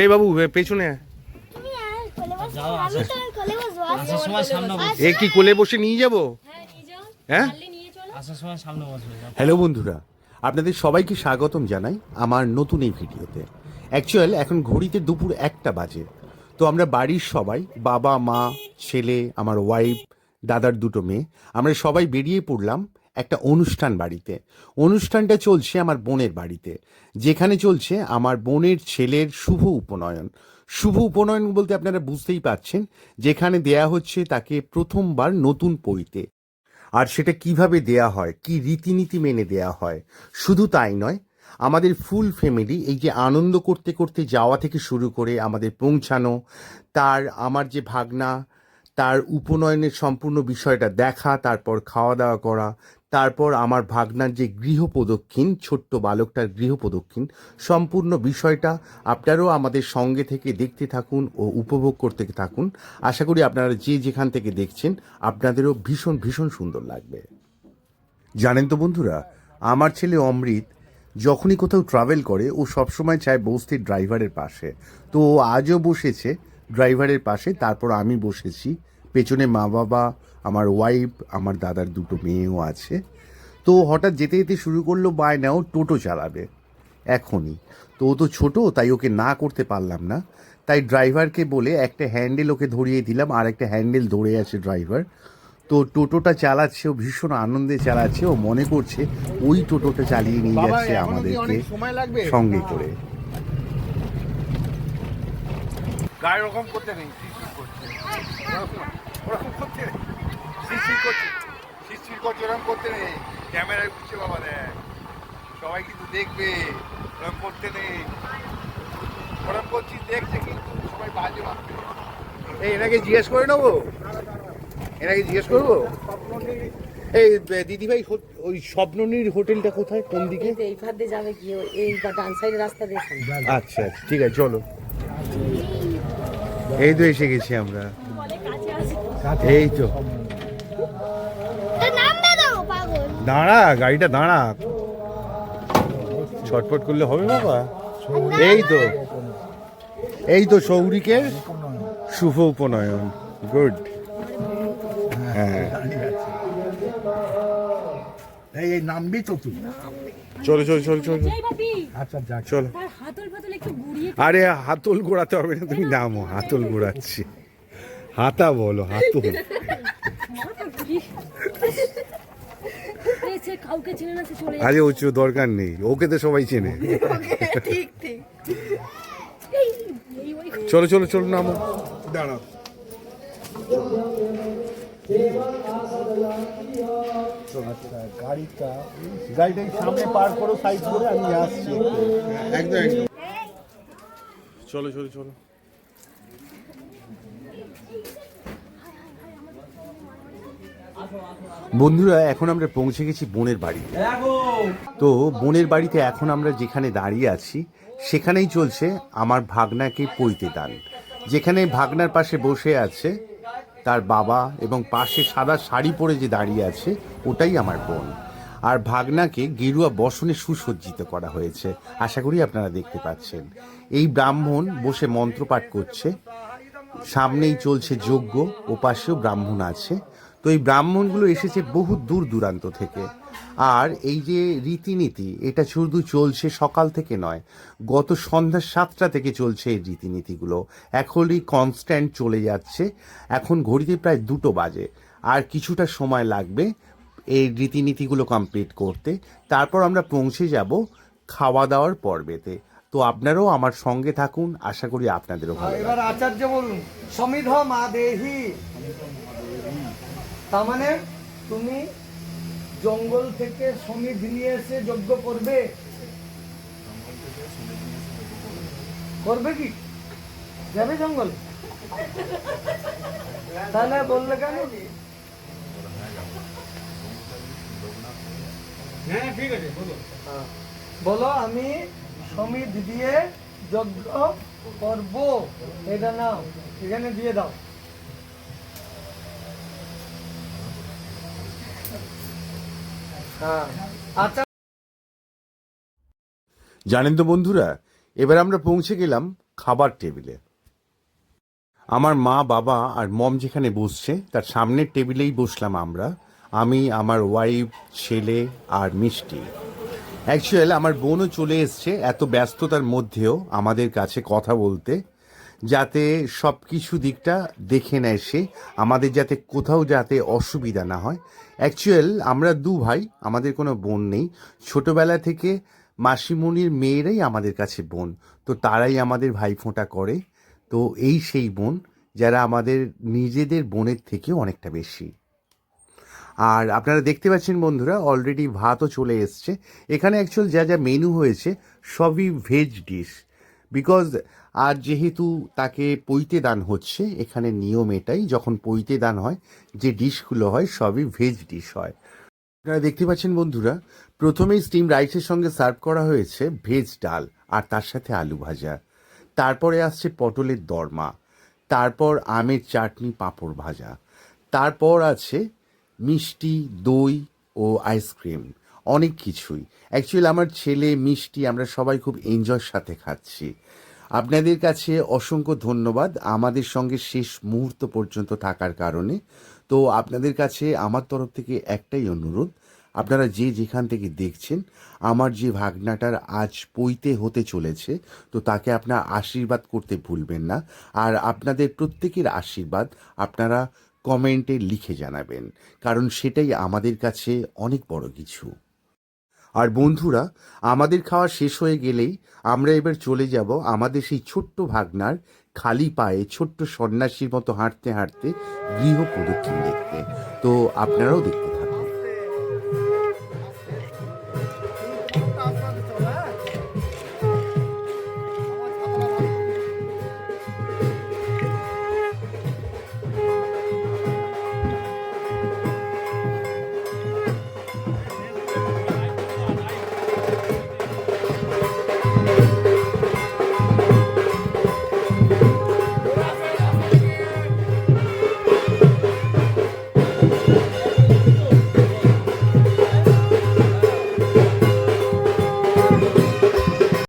এই বাবু পেছনে এ কি কোলে বসে নিয়ে যাব? হ্যাঁ? হ্যালো বন্ধুরা, আপনাদের সবাইকে স্বাগতম জানাই আমার নতুন এই ভিডিওতে। অ্যাকচুয়াল এখন ঘড়িতে দুপুর একটা বাজে। তো আমরা বাড়ির সবাই, বাবা, মা, ছেলে, আমার ওয়াইফ দাদার দুটো মেয়ে, আমরা সবাই বেরিয়ে পড়লাম একটা অনুষ্ঠান বাড়িতে। অনুষ্ঠানটা চলছে আমার বোনের বাড়িতে। যেখানে চলছে আমার বোনের ছেলের শুভ উপনয়ন। শুভ উপনয়ন বলতে আপনারা বুঝতেই পারছেন, যেখানে দেয়া হচ্ছে তাকে প্রথমবার নতুন পইতে আর সেটা কীভাবে দেয়া হয়, কি রীতিনীতি মেনে দেয়া হয়, শুধু তাই নয়, আমাদের ফুল ফ্যামিলি এই যে আনন্দ করতে করতে যাওয়া থেকে শুরু করে আমাদের পৌঁছানো, তার আমার যে ভাগনা তার উপনয়নের সম্পূর্ণ বিষয়টা দেখা, তারপর খাওয়া দাওয়া করা, তারপর আমার ভাগনার যে গৃহপ্রদক্ষিণ, ছোট্ট বালকটার গৃহপ্রদক্ষিণ, সম্পূর্ণ বিষয়টা আপনারাও আমাদের সঙ্গে থেকে দেখতে থাকুন ও উপভোগ করতে থাকুন। আশা করি আপনারা যে যেখান থেকে দেখছেন, আপনাদেরও ভীষণ ভীষণ সুন্দর লাগবে। জানেন তো বন্ধুরা, আমার ছেলে অমৃত যখনই কোথাও ট্রাভেল করে, ও সবসময় চায় বসতে ড্রাইভারের পাশে। তো ও আজও বসেছে ড্রাইভারের পাশে তারপর আমি বসেছি। পেছনে মা বাবা আমার ওয়াইফ আমার দাদার দুটো মেয়েও আছে। তো হঠাৎ যেতে যেতে শুরু করল বায়নাও টোটো চালাবে। এখনই। তো ও তো ছোটো তাই ওকে না করতে পারলাম না। তাই ড্রাইভারকে বলে একটা হ্যান্ডেল ওকে ধরিয়ে দিলাম আর একটা হ্যান্ডেল ধরে আছে ড্রাইভার। তো টোটোটা চালাচ্ছে ও ভীষণ আনন্দে চালাচ্ছে ও মনে করছে ওই টোটোটা চালিয়ে নিয়ে যাচ্ছে আমাদেরকে সঙ্গে করে। গায়ে ওরকম করতে নেই শিরশির করছে। ওরকম- করতে নেই। শিরশির করছে শিরশির করছে ওরকম করতে নেই। ক্যামেরায় উঠছে বাবা দেখ। সবাই কিন্তু দেখবে ওরকম করতে নেই। ওরকম করছিস দেখছে কিন্তু সবাই বাজে ভাববে এই এনাকে জিজ্ঞেস করে নেব? এনাকে জিজ্ঞেস করব? এই দিদি ভাই ওই স্বপ্ননীর হোটেলটা কোথায়? কোন দিকে? এই দিয়ে যাবে কি? এই ডান সাইডের রাস্তা দেখুন আচ্ছা আচ্ছা ঠিক আছে চলো। এই তো এসে গেছি আমরা। এই তো। দাঁড়া গাড়িটা দাঁড়া। ছটফট করলে হবে বাবা। এই তো। এই তো সৌরিকের শুভ উপনয়ন। গুড হ্যাঁ। এই এই নামবি তো তুই। চলো চলো চলো চলো। আচ্ছা যাক। চলো হাতল ফাতল একটু গুড়িয়ে আরে হাতল ঘোরাতে হবে না তুমি নামো হাতল ঘোরাচ্ছি। হাতা বলো হাতল। আরে ও দরকার নেই ওকে তো সবাই চেনে। ঠিক ঠিক। চলো চলো চলো নামো। দাঁড়াও। গাড়িটা গাড়িটা সামনে পার করো সাইড করে আমি আসছি। একদম একদম। চলো চলো চলো। বন্ধুরা, এখন আমরা পৌঁছে গেছি বোনের বাড়িতে তো বোনের বাড়িতে এখন আমরা যেখানে দাঁড়িয়ে আছি, সেখানেই চলছে আমার ভাগনাকে পইতে দান। যেখানে ভাগনার পাশে বসে আছে তার বাবা এবং পাশে সাদা শাড়ি পরে যে দাঁড়িয়ে আছে, ওটাই আমার বোন। আর ভাগনাকে গেরুয়া বসনে সুসজ্জিত করা হয়েছে। আশা করি আপনারা দেখতে পাচ্ছেন। এই ব্রাহ্মণ বসে মন্ত্রপাঠ করছে। সামনেই চলছে যজ্ঞ ও পাশেও ব্রাহ্মণ আছে। তো এই ব্রাহ্মণগুলো এসেছে বহু দূর দূরান্ত থেকে। আর এই যে রীতিনীতি, এটা শুধু চলছে সকাল থেকে নয়, গত সন্ধ্যা সাতটা থেকে চলছে এই রীতিনীতিগুলো। এখনই কনস্ট্যান্ট চলে যাচ্ছে। এখন ঘড়িতে প্রায় দুটো বাজে। আর কিছুটা সময় লাগবে এই রীতিনীতিগুলো কমপ্লিট করতে। তারপর আমরা পৌঁছে যাব খাওয়া দাওয়ার পর্বেতে। তো আপনারাও আমার সঙ্গে থাকুন আশা করি আপনাদেরও ভালো এবার আচার্য বলুন সমিধ মা দেহি। তার মানে তুমি জঙ্গল থেকে সমিধ নিয়ে এসে যজ্ঞ করবে? করবে কি? যাবে জঙ্গল? তাহলে বললে কেন? বলো আমি সমিধ দিয়ে যজ্ঞ করব। এটা নাও এখানে দিয়ে দাও। হ্যাঁ। আচ্ছা। জানেন তো বন্ধুরা এবার আমরা পৌঁছে গেলাম খাবার টেবিলে। আমার মা বাবা আর মম যেখানে বসছে তার সামনের টেবিলেই বসলাম আমরা। আমি, আমার ওয়াইফ ছেলে আর মিষ্টি। অ্যাকচুয়াল আমার বোনও চলে এসছে এত ব্যস্ততার মধ্যেও আমাদের কাছে কথা বলতে, যাতে সব কিছু দিকটা দেখে নেয় সে, আমাদের যাতে কোথাও যাতে অসুবিধা না হয়। অ্যাকচুয়াল আমরা দু ভাই, আমাদের কোনো বোন নেই। ছোটবেলা থেকে মাসিমণির মেয়েরাই আমাদের কাছে বোন, তো তারাই আমাদের ভাইফোঁটা করে। তো এই সেই বোন, যারা আমাদের নিজেদের বোনের থেকেও অনেকটা বেশি। আর আপনারা দেখতে পাচ্ছেন বন্ধুরা অলরেডি ভাতও চলে এসছে। এখানে অ্যাকচুয়াল যা যা মেনু হয়েছে, সবই ভেজ ডিশ বিকজ আর যেহেতু তাকে পৈতে দান হচ্ছে, এখানে নিয়ম এটাই, যখন পৈতে দান হয়, যে ডিশগুলো হয়, সবই ভেজ ডিশ হয়। আপনারা দেখতে পাচ্ছেন বন্ধুরা, প্রথমেই স্টিম রাইসের সঙ্গে সার্ভ করা হয়েছে ভেজ ডাল আর তার সাথে আলু ভাজা। তারপরে আসছে পটলের দরমা। তারপর আমের চাটনি পাঁপড় ভাজা। তারপর আছে মিষ্টি, দই ও আইসক্রিম অনেক কিছুই। অ্যাকচুয়ালি আমার ছেলে মিষ্টি আমরা সবাই খুব এনজয়ের সাথে খাচ্ছি। আপনাদের কাছে অসংখ্য ধন্যবাদ। আমাদের সঙ্গে শেষ মুহূর্ত পর্যন্ত থাকার কারণে। তো আপনাদের কাছে আমার তরফ থেকে একটাই অনুরোধ। আপনারা যে যেখান থেকে দেখছেন, আমার যে ভাগনাটার আজ পইতে হতে চলেছে, তো তাকে আপনার আশীর্বাদ করতে ভুলবেন না। আর আপনাদের প্রত্যেকের আশীর্বাদ আপনারা কমেন্টে লিখে জানাবেন, কারণ সেটাই আমাদের কাছে অনেক বড় কিছু আর বন্ধুরা, আমাদের খাওয়া শেষ হয়ে গেলেই আমরা এবার চলে যাব আমাদের সেই ছোট্ট ভাগনার খালি পায়ে ছোট্ট সন্ন্যাসীর মতো হাঁটতে হাঁটতে গৃহ প্রদক্ষিণ দেখতে তো আপনারাও দেখতে।